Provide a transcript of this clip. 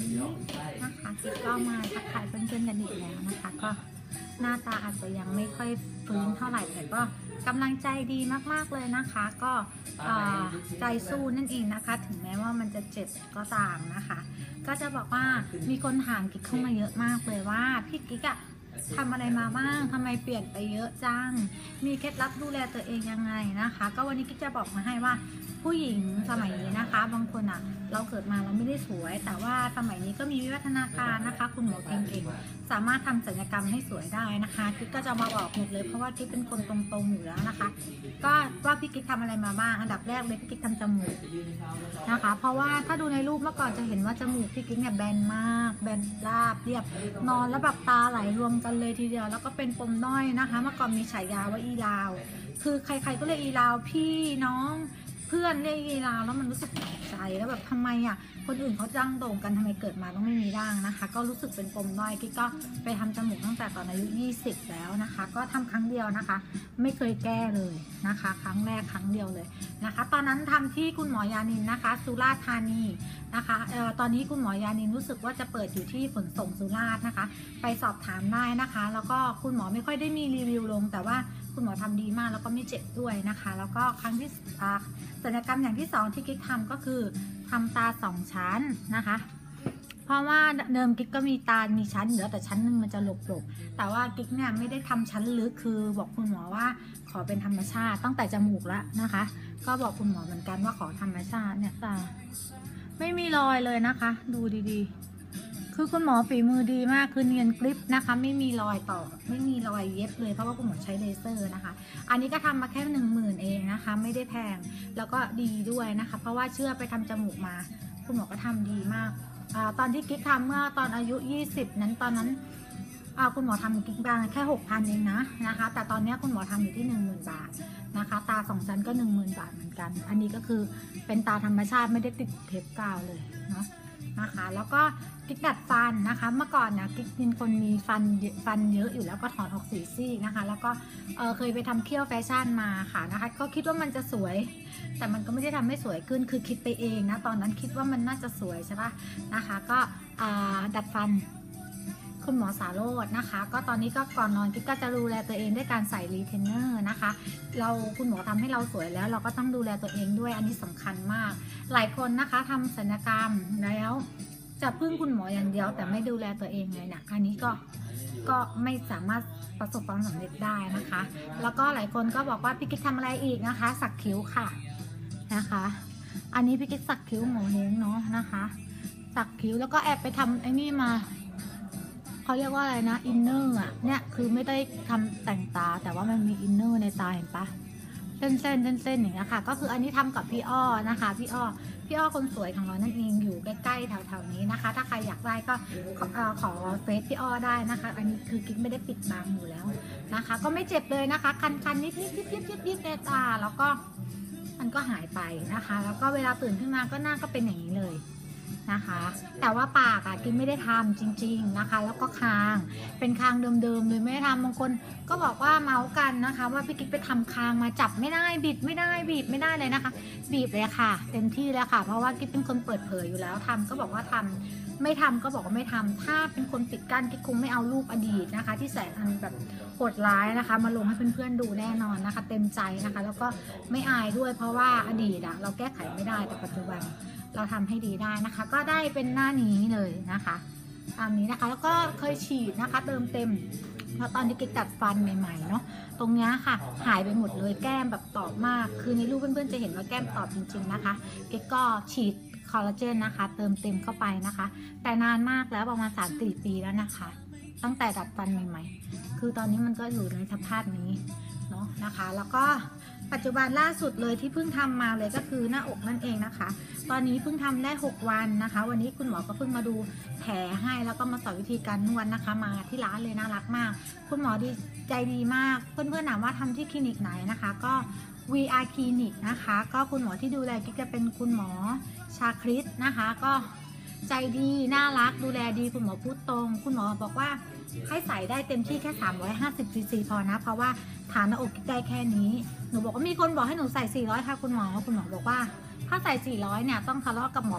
นนี้นะคะกิ๊กก็มาทักทายเพื่อนๆกันอีกแล้วนะคะ ก็หน้าตาอาจจะยังไม่ค่อยฟื้นเท่าไหร่แต่ก็กำลังใจดีมากๆเลยนะคะ ก็ใจสู้นั่นเองนะคะ ถึงแม้ว่ามันจะเจ็บก็ตามนะคะ ก็จะบอกว่ามีคนถามกิ๊กเข้ามาเยอะมากเลยว่าพี่กิ๊กอะทำอะไรมาบ้างทำไมเปลี่ยนไปเยอะจัง มีเคล็ดลับดูแลตัวเองยังไงนะคะ ก็วันนี้กิ๊กจะบอกมาให้ว่า ผู้หญิงสมัยนี้นะคะ บางคนอะเราเกิดมาเราไม่ได้สวย แต่ว่าสมัยนี้ก็มีวิวัฒนาการนะคะ คุณหมอเก่งๆสามารถทำศัลยกรรมให้สวยได้นะคะกิ๊กก็จะมาบอกหมดเลยเพราะว่ากิ๊กเป็นคนตรงๆอยู่แล้วนะคะ ก็ว่าพี่กิ๊กทำอะไรมาบ้างอันดับแรกเลยพี่กิ๊กทำจมูกนะคะ เพราะว่าถ้าดูในรูปเมื่อก่อนจะเห็นว่าจมูกพี่กิ๊กเนี่ยแบนมาก แบนราบเรียบ นอนแล้วแบบตาไหลรวมกันเลยทีเดียว แล้วก็เป็นปมด้อยนะคะ เมื่อก่อนมีฉายาว่าอีลาว คือใครๆก็เรียกอีลาวพี่น้อง พื่อนเรียกอีลาแล้วมันรู้สึกแปลกใจแล้วแบบทำไมอะคนอื่นเขาจ้างโด่งกันทำไมเกิดมาต้องไม่มีร่างนะคะ ก็รู้สึกเป็นปมด้อยกิ๊กก็ไปทำจมูกตั้งแต่ตอนอายุ 20 แล้วนะคะ ก็ทำครั้งเดียวนะคะ ไม่เคยแก้เลยนะคะ ครั้งแรกครั้งเดียวเลยนะคะ ตอนนั้นทำที่คุณหมอยานินนะคะ สุราษฎร์ธานีนะคะเอ่อตอนนี้คุณหมอยานินรู้สึกว่าจะเปิดอยู่ที่ขนส่งสุราษฎร์นะคะ ไปสอบถามได้นะคะ แล้วก็คุณหมอไม่ค่อยได้มีรีวิวลงแต่ว่า คุณหมอทำดีมากแล้วก็ไม่เจ็บด้วยนะคะ แล้วก็ครั้งที่อ่าศัลยกรรมอย่างที่สองที่กิ๊กทำก็คือทำตาสองชั้นนะคะ เพราะว่าเดิมกิ๊กก็มีตา มีชั้นเหลือแต่ชั้นนึงมันจะหลบๆ แต่ว่ากิ๊กเนี่ยไม่ได้ทำชั้นลึกคือ บอกคุณหมอว่าขอเป็นธรรมชาติตั้งแต่จมูกแล้วนะคะ ก็บอกคุณหมอเหมือนกันว่าขอธรรมชาติเนี่ยตาไม่มีรอยเลยนะคะ ดูดีๆ คือคุณหมอฝีมือดีมากคือเนียนกริปนะคะ ไม่มีรอยต่อ ไม่มีรอยเย็บเลยเพราะว่าคุณหมอใช้เลเซอร์นะคะ อันนี้ก็ทำมาแค่หนึ่งหมื่นเองนะคะ ไม่ได้แพงแล้วก็ดีด้วยนะคะ เพราะว่าเชื่อไปทำจมูกมา คุณหมอก็ทำดีมากอตอนที่กิ๊กทำเมื่อตอนอายุ 20 นั้นตอนนั้นคุณหมอทำกิ๊กบางแค่ 6,000 เองนะนะคะ แต่ตอนนี้คุณหมอทำอยู่ที่ 10,000 บาทนะคะ ตาสองชั้นก็ 10,000 บาทเหมือนกัน อันนี้ก็คือเป็นตาธรรมชาติไม่ได้ติดเทปกาวเลยเนาะ นะคะ แล้วก็กิ๊กดัดฟันนะคะ เมื่อก่อนนะกิ๊กเป็นคนมีฟันฟันเยอะอยู่แล้วก็ถอนออกสีซี่นะคะ แล้วก็เเคยไปทำเคี่ยวแฟชั่นมาค่ะนะคะ ก็คิดว่ามันจะสวย แต่มันก็ไม่ได้ทำให้สวยขึ้นคือคิดไปเองนะตอนนั้นคิดว่ามันน่าจะสวยใช่ปะนะคะ ก็ดัดฟัน คุณหมอสาโรจน์นะคะ ก็ตอนนี้ก็ก่อนนอนกิ๊กก็จะดูแลตัวเองด้วยการใส่รีเทนเนอร์นะคะ เราคุณหมอทำให้เราสวยแล้ว เราก็ต้องดูแลตัวเองด้วยอันนี้สำคัญมาก หลายคนนะคะทำศัลยกรรมแล้วจะพึ่งคุณหมออย่างเดียว แต่ไม่ดูแลตัวเองเลยนะอันนี้ก็ก็ไม่สามารถประสบความสำเร็จได้นะคะ แล้วก็หลายคนก็บอกว่าพี่กิ๊กทำอะไรอีกนะคะ สักคิ้วค่ะนะคะ อันนี้พี่กิ๊กสักคิ้วหมูเฮงเนาะนะคะ สักคิ้วแล้วก็แอบไปทำไอ้นี่มา เขาเรียกว่าอะไรนะอินเนอร์อะเนี่ยคือไม่ได้ทำแต่งตาแต่ว่ามันมีอินเนอร์ในตาเห็นปะเส้นเส้นเส้นเส้นอย่างเงี้ยค่ะ ก็คืออันนี้ทำกับพี่อ้อนะคะ พี่อ้อพี่อ้อคนสวยของเรานั่นเองอยู่ใกล้ๆแถวๆนี้นะคะ ถ้าใครอยากได้ก็ขอเอ่อขอเฟซพี่อ้อได้นะคะ อันนี้คือกิ๊กไม่ได้ปิดบังอยู่แล้วนะคะ ก็ไม่เจ็บเลยนะคะ คันๆนิดๆยิบยิบยิบยิบในตาแล้วก็มันก็หายไปนะคะ แล้วก็เวลาตื่นขึ้นมาก็หน้าก็เป็นอย่างนี้เลย นะคะ แต่ว่าปากอะกินไม่ได้ทำจริง ๆนะคะ แล้วก็คางเป็นคางเดิมๆเลยไม่ได้ทำบางคนก็บอกว่าเมาส์กันนะคะ ว่าพี่กิ๊กไปทำคางมาจับไม่ได้บิดไม่ได้บีบไม่ได้เลยนะคะ บีบเลยค่ะ เต็มที่แล้วค่ะ เพราะว่ากิ๊กเป็นคนเปิดเผยอยู่แล้วทำก็บอกว่าทำไม่ทำก็บอกว่าไม่ทำถ้าเป็นคนปิดกั้นกิ๊กคงไม่เอารูปอดีตนะคะ ที่แสนอันแบบโหดร้ายนะคะ มาลงให้เพื่อนๆดูแน่นอนนะคะ เต็มใจนะคะ แล้วก็ไม่อายด้วยเพราะว่าอดีตอะเราแก้ไขไม่ได้แต่ปัจจุบัน เราทำให้ดีได้นะคะ ก็ได้เป็นหน้านี้เลยนะคะตามนี้นะคะ แล้วก็เคยฉีดนะคะ เติมเต็มเพราะตอนที่กิ๊กตัดฟันใหม่ๆเนาะตรงนี้ค่ะ หายไปหมดเลยแก้มแบบตอบมาก คือในรูปเพื่อนๆจะเห็นว่าแก้มตอบจริง ๆนะคะกิ๊กก็ฉีดคอลลาเจนนะคะ เติมเต็มเข้าไปนะคะ แต่นานมากแล้วประมาณ3าสี่ปีแล้วนะคะ ตั้งแต่ดัดฟันใหม่ ๆ คือตอนนี้มันก็อยู่ในสภาพนี้เนาะนะคะ แล้วก็ปัจจุบันล่าสุดเลยที่เพิ่งทำมาเลยก็คือหน้าอกนั่นเองนะคะ ตอนนี้เพิ่งทำได้ 6 วันนะคะ วันนี้คุณหมอก็เพิ่งมาดูแผลให้แล้วก็มาสอนวิธีการนวดนะคะ มาที่ร้านเลยน่ารักมาก คุณหมอดีใจดีมาก เพื่อนๆถามว่าทำที่คลินิกไหนนะคะ ก็ VR คลินิกนะคะ ก็คุณหมอที่ดูแลกิ๊กจะเป็นคุณหมอชาคริสนะคะ ก็ใจดีน่ารักดูแลดีคุณหมอพูดตรง คุณหมอบอกว่า ให้ใส่ได้เต็มที่แค่ 350ซีซีพอนะ เพราะว่าฐานหน้าอกกิ๊กได้แค่นี้ หนูบอกว่ามีคนบอกให้หนูใส่ 400 ค่ะคุณหมอ คุณหมอบอกว่า ถ้าใส่ 400 เนี่ย ต้องทะเลาะกับหมอ